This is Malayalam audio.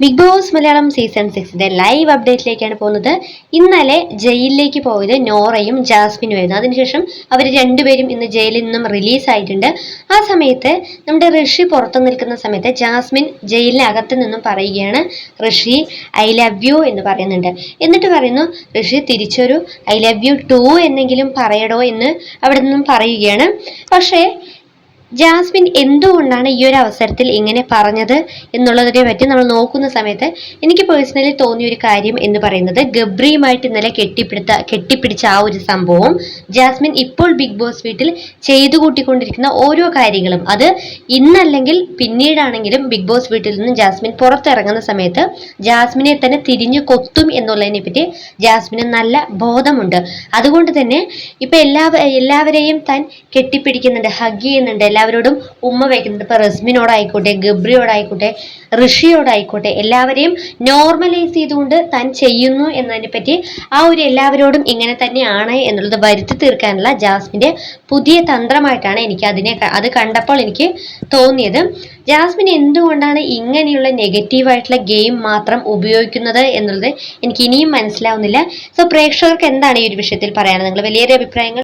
ബിഗ് ബോസ് മലയാളം സീസൺ സിക്സിന്റെ ലൈവ് അപ്ഡേറ്റിലേക്കാണ് പോകുന്നത്. ഇന്നലെ ജയിലിലേക്ക് പോയത് നോറയും ജാസ്മിനും ആയിരുന്നു. അതിനുശേഷം അവർ രണ്ടുപേരും ഇന്ന് ജയിലിൽ നിന്നും റിലീസ് ആയിട്ടുണ്ട്. ആ സമയത്ത് നമ്മുടെ ഋഷി പുറത്തു നിൽക്കുന്ന സമയത്ത് ജാസ്മിൻ ജയിലിനകത്ത് നിന്നും പറയുകയാണ് ഋഷി ഐ ലവ് യു എന്ന് പറയുന്നുണ്ട്. എന്നിട്ട് പറയുന്നു ഋഷി തിരിച്ചൊരു ഐ ലവ് യു ടു എന്നെങ്കിലും പറയടോ എന്ന് അവിടെ നിന്നും പറയുകയാണ്. പക്ഷേ ജാസ്മിൻ എന്തുകൊണ്ടാണ് ഈ ഒരു അവസരത്തിൽ ഇങ്ങനെ പറഞ്ഞത് എന്നുള്ളതിനെ പറ്റി നമ്മൾ നോക്കുന്ന സമയത്ത് എനിക്ക് പേഴ്സണലി തോന്നിയ ഒരു കാര്യം എന്ന് പറയുന്നത് ഗബ്രിയുമായിട്ട് ഇന്നലെ കെട്ടിപ്പിടുത്ത കെട്ടിപ്പിടിച്ച ആ ഒരു സംഭവം ജാസ്മിൻ ഇപ്പോൾ ബിഗ് ബോസ് വീട്ടിൽ ചെയ്തു കൂട്ടിക്കൊണ്ടിരിക്കുന്ന ഓരോ കാര്യങ്ങളും. അത് ഇന്നല്ലെങ്കിൽ പിന്നീടാണെങ്കിലും ബിഗ് ബോസ് വീട്ടിൽ നിന്നും ജാസ്മിൻ പുറത്തിറങ്ങുന്ന സമയത്ത് ജാസ്മിനെ തന്നെ തിരിഞ്ഞു കൊത്തും എന്നുള്ളതിനെ പറ്റി ജാസ്മിന് നല്ല ബോധമുണ്ട്. അതുകൊണ്ട് തന്നെ ഇപ്പൊ എല്ലാ എല്ലാവരെയും താൻ കെട്ടിപ്പിടിക്കുന്നുണ്ട് ഹഗ് ചെയ്യുന്നുണ്ട് എല്ലാവരോടും ഉമ്മ വയ്ക്കുന്നത് ഇപ്പൊ റസ്മിനോടായിക്കോട്ടെ ഗബ്രിയോടായിക്കോട്ടെ ഋഷിയോടായിക്കോട്ടെ എല്ലാവരെയും നോർമലൈസ് ചെയ്തുകൊണ്ട് താൻ ചെയ്യുന്നു എന്നതിനെ പറ്റി ആ ഒരു എല്ലാവരോടും ഇങ്ങനെ തന്നെയാണ് എന്നുള്ളത് വരുത്തി തീർക്കാനുള്ള ജാസ്മിന്റെ പുതിയ തന്ത്രമായിട്ടാണ് എനിക്ക് അതിനെ അത് കണ്ടപ്പോൾ എനിക്ക് തോന്നിയത്. ജാസ്മിൻ എന്തുകൊണ്ടാണ് ഇങ്ങനെയുള്ള നെഗറ്റീവായിട്ടുള്ള ഗെയിം മാത്രം ഉപയോഗിക്കുന്നത് എന്നുള്ളത് എനിക്ക് ഇനിയും മനസ്സിലാവുന്നില്ല. സോ പ്രേക്ഷകർക്ക് എന്താണ് ഈ ഒരു വിഷയത്തിൽ പറയാനുള്ളത്? നിങ്ങൾ വലിയൊരു അഭിപ്രായങ്ങൾ